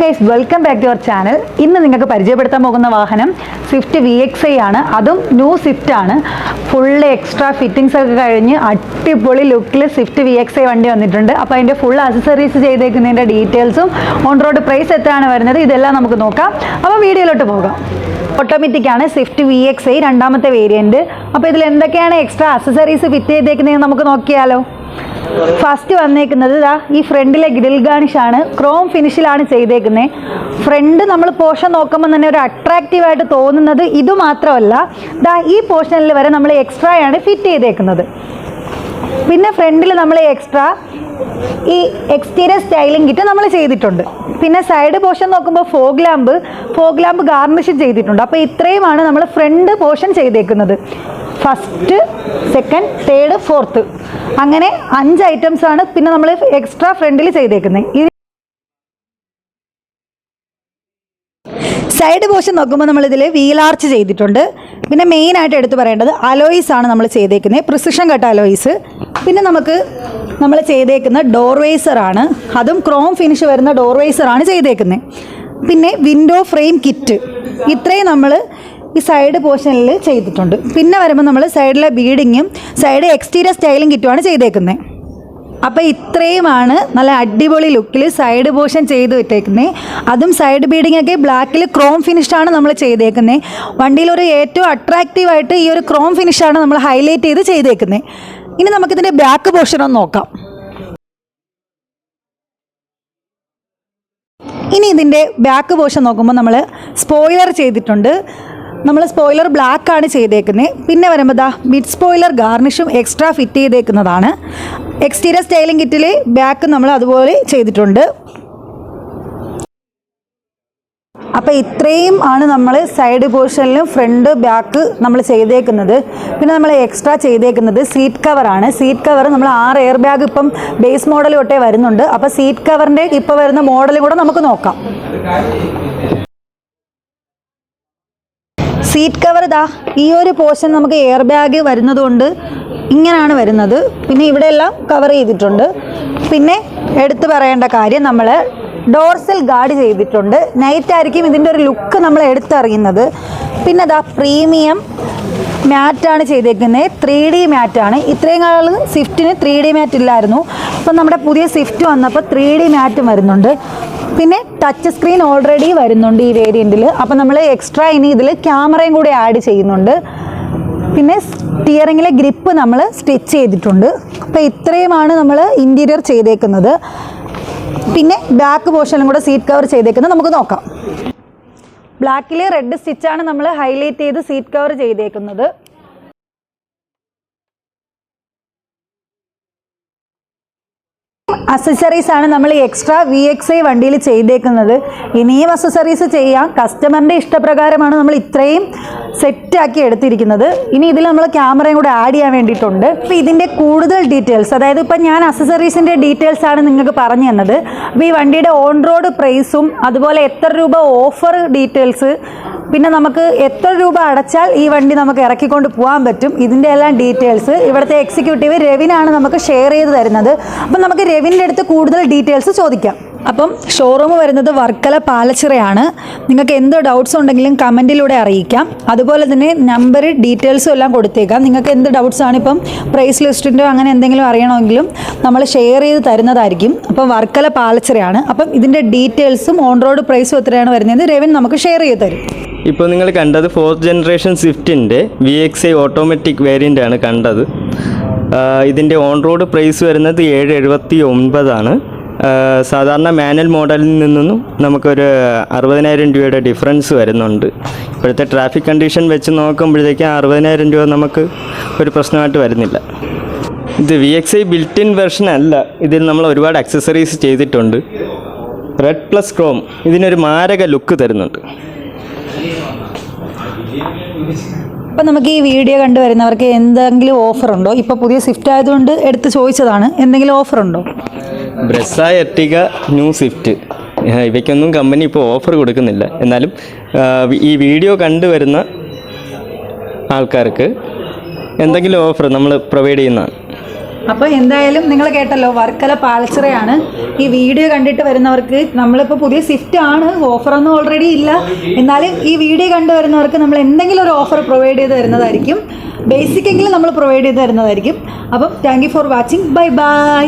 Guys welcome back to our channel ഇന്ന് നിങ്ങൾക്ക് പരിചയപ്പെടുത്താൻ പോകുന്ന വാഹനം സ്വിഫ്റ്റ് വി എക്സ് ഐ ആണ്. അതും ന്യൂ സ്വിഫ്റ്റ് ആണ്. ഫുള്ള് എക്സ്ട്രാ ഫിറ്റിംഗ്സ് ഒക്കെ കഴിഞ്ഞ് അടിപൊളി ലുക്കിൽ സ്വിഫ്റ്റ് വി എക്സ് ഐ വണ്ടി വന്നിട്ടുണ്ട്. അപ്പോൾ അതിന്റെ ഫുൾ അക്സസറീസ് ചെയ്തേക്കുന്നതിന്റെ ഡീറ്റെയിൽസും ഓൺ റോഡ് പ്രൈസ് എത്രയാണ് വരുന്നത് ഇതെല്ലാം നമുക്ക് നോക്കാം. അപ്പോൾ വീഡിയോയിലോട്ട് പോകാം. ഓട്ടോമാറ്റിക് ആണ് സ്വിഫ്റ്റ് വി എക്സ് ഐ രണ്ടാമത്തെ വേരിയന്റ് അപ്പോൾ ഇതിൽ എന്തൊക്കെയാണ് എക്സ്ട്രാ അക്സസറീസ് ഫിറ്റ് ചെയ്തേക്കുന്നതെന്ന് നമുക്ക് നോക്കിയാലോ. ഫസ്റ്റ് വന്നേക്കുന്നത് ദാ ഈ ഫ്രണ്ടിലെ ഗ്രിൽ ഗാർണിഷ് ആണ് ക്രോം ഫിനിഷിലാണ് ചെയ്തേക്കുന്നത് ഫ്രണ്ട് നമ്മൾ പോർഷൻ നോക്കുമ്പോൾ തന്നെ ഒരു അട്രാക്റ്റീവ് ആയിട്ട് തോന്നുന്നത് ഇത് മാത്രമല്ല. ദാ ഈ പോർഷനിൽ വരെ നമ്മൾ എക്സ്ട്രാ ആണ് ഫിറ്റ് ചെയ്തേക്കുന്നത്. പിന്നെ ഫ്രണ്ടിൽ നമ്മൾ എക്സ്ട്രാ ഈ എക്സ്റ്റീരിയർ സ്റ്റൈലിംഗ് കിറ്റ് നമ്മൾ ചെയ്തിട്ടുണ്ട്. പിന്നെ സൈഡ് പോർഷൻ നോക്കുമ്പോൾ fog lamp fog lamp garnish ചെയ്തിട്ടുണ്ട്. അപ്പോൾ ഇത്രയുമാണ് നമ്മൾ ഫ്രണ്ട് പോർഷൻ ചെയ്തേക്കുന്നത്. ഫസ്റ്റ് സെക്കൻഡ് തേർഡ് ഫോർത്ത് അങ്ങനെ അഞ്ച് ഐറ്റംസ് ആണ് പിന്നെ നമ്മൾ എക്സ്ട്രാ ഫ്രണ്ടിൽ ചെയ്തേക്കുന്നത് സൈഡ് പോഷൻ നോക്കുമ്പോൾ വീൽ ആർച്ച് ചെയ്തിട്ടുണ്ട്. പിന്നെ മെയിൻ ആയിട്ട് എടുത്തു പറയേണ്ടത് അലോയിസ് ആണ് നമ്മൾ ചെയ്തേക്കുന്നത് പ്രിസിഷൻ കട്ട് അലോയിസ് പിന്നെ നമുക്ക് നമ്മൾ ചെയ്തേക്കുന്ന ഡോർവേസർ ആണ്. അതും ക്രോം ഫിനിഷ് വരുന്ന ഡോർവേസർ ആണ് ചെയ്തേക്കുന്നത് പിന്നെ വിൻഡോ ഫ്രെയിം കിറ്റ് ഇത്രയും നമ്മൾ ഈ സൈഡ് പോർഷനിൽ ചെയ്തിട്ടുണ്ട്. പിന്നെ വരുമ്പോൾ നമ്മൾ സൈഡിലെ ബീഡിങ്ങും സൈഡ് എക്സ്റ്റീരിയർ സ്റ്റൈലും കിറ്റുമാണ് ചെയ്തേക്കുന്നത് അപ്പോൾ ഇത്രയുമാണ് നല്ല അടിപൊളി ലുക്കിൽ സൈഡ് പോർഷൻ ചെയ്ത് വിട്ടേക്കുന്നത് അതും സൈഡ് ബീഡിംഗ് ഒക്കെ ബ്ലാക്കിൽ ക്രോം ഫിനിഷാണ് നമ്മൾ ചെയ്തേക്കുന്നത് വണ്ടിയിൽ ഒരു ഏറ്റവും അട്രാക്റ്റീവായിട്ട് ഈ ഒരു ക്രോം ഫിനിഷാണ് നമ്മൾ ഹൈലൈറ്റ് ചെയ്ത് ചെയ്തേക്കുന്നത് ഇനി നമുക്കിതിന്റെ ബാക്ക് പോർഷൻ ഒന്ന് നോക്കാം. ഇനി ഇതിന്റെ ബാക്ക് പോർഷൻ നോക്കുമ്പോൾ നമ്മൾ സ്പോയിലർ ചെയ്തിട്ടുണ്ട്. നമ്മൾ സ്പോയിലർ ബ്ലാക്ക് ആണ് ചെയ്തേക്കുന്നത് പിന്നെ വരുമ്പോൾ ദാ മിഡ് സ്പോയിലർ ഗാർണിഷും എക്സ്ട്രാ ഫിറ്റ് ചെയ്തേക്കുന്നതാണ്. എക്സ്റ്റീരിയർ സ്റ്റൈലിംഗ് കിറ്റിൽ ബാക്ക് നമ്മൾ അതുപോലെ ചെയ്തിട്ടുണ്ട്. അപ്പോൾ ഇത്രയും ആണ് നമ്മൾ സൈഡ് പോർഷനിലും ഫ്രണ്ട് ബാക്ക് നമ്മൾ ചെയ്തേക്കുന്നത്. പിന്നെ നമ്മൾ എക്സ്ട്രാ ചെയ്തേക്കുന്നത് സീറ്റ് കവറാണ് സീറ്റ് കവർ നമ്മൾ ആറ് എയർ ബാഗ് ഇപ്പം ബേസ് മോഡൽ തൊട്ടേ വരുന്നുണ്ട്. അപ്പോൾ സീറ്റ് കവറിന്റെ ഇപ്പോൾ വരുന്ന മോഡലും കൂടെ നമുക്ക് നോക്കാം. സീറ്റ് കവർ ഇതാ ഈ ഒരു പോർഷൻ നമുക്ക് എയർ ബാഗ് വരുന്നതുകൊണ്ട് ഇങ്ങനെയാണ് വരുന്നത്. പിന്നെ ഇവിടെ എല്ലാം കവർ ചെയ്തിട്ടുണ്ട്. പിന്നെ എടുത്തു പറയേണ്ട കാര്യം നമ്മൾ ഡോർസൽ ഗാർഡ് ചെയ്തിട്ടുണ്ട്. നൈറ്റ് ആയിരിക്കും ഇതിന്റെ ഒരു ലുക്ക് നമ്മൾ എടുത്തറിയുന്നത്. പിന്നെ അതാ പ്രീമിയം മാറ്റാണ് ചെയ്തേക്കുന്നത് ത്രീ ഡി മാറ്റാണ് ഇത്രയും കാലം സ്വിഫ്റ്റിന് ത്രീ ഡി മാറ്റ് ഇല്ലായിരുന്നു. അപ്പം നമ്മുടെ പുതിയ സ്വിഫ്റ്റ് വന്നപ്പോൾ ത്രീ ഡി മാറ്റും വരുന്നുണ്ട്. പിന്നെ ടച്ച് സ്ക്രീൻ ഓൾറെഡി വരുന്നുണ്ട് ഈ വേരിയന്റിൽ അപ്പോൾ നമ്മൾ എക്സ്ട്രാ ഇനി ഇതിൽ ക്യാമറയും കൂടി ആഡ് ചെയ്യുന്നുണ്ട്. പിന്നെ സ്റ്റിയറിങ്ങിലെ ഗ്രിപ്പ് നമ്മൾ സ്റ്റിച്ച് ചെയ്തിട്ടുണ്ട്. അപ്പോൾ ഇത്രയുമാണ് നമ്മൾ ഇന്റീരിയർ ചെയ്തേക്കുന്നത്. പിന്നെ ബാക്ക് പോർഷനും കൂടെ സീറ്റ് കവർ ചെയ്തേക്കുന്നത് നമുക്ക് നോക്കാം. ബ്ലാക്കിൽ റെഡ് സ്റ്റിച്ചാണ് നമ്മൾ ഹൈലൈറ്റ് ചെയ്ത് സീറ്റ് കവർ ചെയ്തേക്കുന്നത്. അസസറീസ് ആണ് നമ്മൾ എക്സ്ട്രാ വി എക്സ് ഐ വണ്ടിയിൽ ചെയ്തേക്കുന്നത്. ഇനിയും അസസറീസ് ചെയ്യാം. കസ്റ്റമറിന്റെ ഇഷ്ടപ്രകാരമാണ് നമ്മൾ ഇത്രയും സെറ്റാക്കി എടുത്തിരിക്കുന്നത്. ഇനി ഇതിൽ നമ്മൾ ക്യാമറയും കൂടെ ആഡ് ചെയ്യാൻ വേണ്ടിയിട്ടുണ്ട്. അപ്പോൾ ഇതിന്റെ കൂടുതൽ ഡീറ്റെയിൽസ് അതായത് ഇപ്പം ഞാൻ അസസറീസിന്റെ ഡീറ്റെയിൽസ് ആണ് നിങ്ങൾക്ക് പറഞ്ഞു തന്നത്. അപ്പോൾ ഈ വണ്ടിയുടെ ഓൺ റോഡ് പ്രൈസും അതുപോലെ എത്ര രൂപ ഓഫർ ഡീറ്റെയിൽസ് പിന്നെ നമുക്ക് എത്ര രൂപ അടച്ചാൽ ഈ വണ്ടി നമുക്ക് ഇറക്കിക്കൊണ്ട് പോകാൻ പറ്റും? ഇതിന്റെ എല്ലാം ഡീറ്റെയിൽസ്. ഇവിടുത്തെ എക്സിക്യൂട്ടീവ് രവിനാണ് നമുക്ക് ഷെയർ ചെയ്ത് തരുന്നത്. അപ്പം നമുക്ക് രവിന്റെ അടുത്ത് കൂടുതൽ ഡീറ്റെയിൽസ് ചോദിക്കാം. അപ്പം ഷോറൂം വരുന്നത് വർക്കല പാലച്ചിറയാണ്. നിങ്ങൾക്ക് എന്ത് ഡൗട്ട്സ് ഉണ്ടെങ്കിലും കമന്റിലൂടെ അറിയിക്കാം. അതുപോലെ തന്നെ നമ്പർ ഡീറ്റെയിൽസും എല്ലാം കൊടുത്തേക്കാം. നിങ്ങൾക്ക് എന്ത് ഡൗട്ട്സ് ആണ് ഇപ്പം പ്രൈസ് ലിസ്റ്റിന്റെ അങ്ങനെ എന്തെങ്കിലും അറിയണമെങ്കിലും നമ്മൾ ഷെയർ ചെയ്ത് തരുന്നതായിരിക്കും. അപ്പം വർക്കല പാലച്ചിറയാണ്. അപ്പം ഇതിന്റെ ഡീറ്റെയിൽസും ഓൺ റോഡ് പ്രൈസും എത്രയാണ് വരുന്നത് രവൻ നമുക്ക് ഷെയർ ചെയ്ത് തരും. ഇപ്പോൾ നിങ്ങൾ കണ്ടത് fourth generation സ്വിഫ്റ്റിന്റെ V X I automatic variant ആണ് കണ്ടത്. ഇതിന്റെ ഓൺ റോഡ് പ്രൈസ് വരുന്നത് ഏഴ് എഴുപത്തി ഒൻപതാണ്. സാധാരണ മാനുവൽ മോഡലിൽ നിന്നും നമുക്കൊരു അറുപതിനായിരം രൂപയുടെ ഡിഫറൻസ് വരുന്നുണ്ട്. ഇപ്പോഴത്തെ ട്രാഫിക് കണ്ടീഷൻ വെച്ച് നോക്കുമ്പോഴത്തേക്ക് അറുപതിനായിരം രൂപ നമുക്ക് ഒരു പ്രശ്നമായിട്ട് വരുന്നില്ല. ഇത് V X I built in version അല്ല. ഇതിൽ നമ്മൾ ഒരുപാട് അക്സസറീസ് ചെയ്തിട്ടുണ്ട്. റെഡ് പ്ലസ് ക്രോം ഇതിനൊരു മാരക ലുക്ക് തരുന്നുണ്ട്. അപ്പം നമുക്ക് ഈ വീഡിയോ കണ്ടുവരുന്നവർക്ക് എന്തെങ്കിലും ഓഫർ ഉണ്ടോ? ഇപ്പോൾ പുതിയ സ്വിഫ്റ്റ് ആയതുകൊണ്ട് എടുത്ത് ചോദിച്ചതാണ്. എന്തെങ്കിലും ഓഫർ ഉണ്ടോ? Brezza Ertiga new Swift. ഇവയ്ക്കൊന്നും company ഇപ്പോൾ ഓഫർ കൊടുക്കുന്നില്ല. എന്നാലും ഈ വീഡിയോ കണ്ടുവരുന്ന ആൾക്കാർക്ക് എന്തെങ്കിലും ഓഫർ നമ്മൾ പ്രൊവൈഡ് ചെയ്യുന്നതാണ് അപ്പോൾ എന്തായാലും നിങ്ങൾ കേട്ടല്ലോ വർക്കല പാൽച്ചറയാണ്. ഈ വീഡിയോ കണ്ടിട്ട് വരുന്നവർക്ക് നമ്മളിപ്പോൾ പുതിയ സ്വിഫ്റ്റ് ആണ് ഓഫറൊന്നും ഓൾറെഡി ഇല്ല. എന്നാലും ഈ വീഡിയോ കണ്ടു വരുന്നവർക്ക് നമ്മൾ എന്തെങ്കിലും ഒരു ഓഫർ പ്രൊവൈഡ് ചെയ്ത് തരുന്നതായിരിക്കും. ബേസിക്കെങ്കിലും നമ്മൾ പ്രൊവൈഡ് ചെയ്ത് തരുന്നതായിരിക്കും. അപ്പം thank you for watching bye bye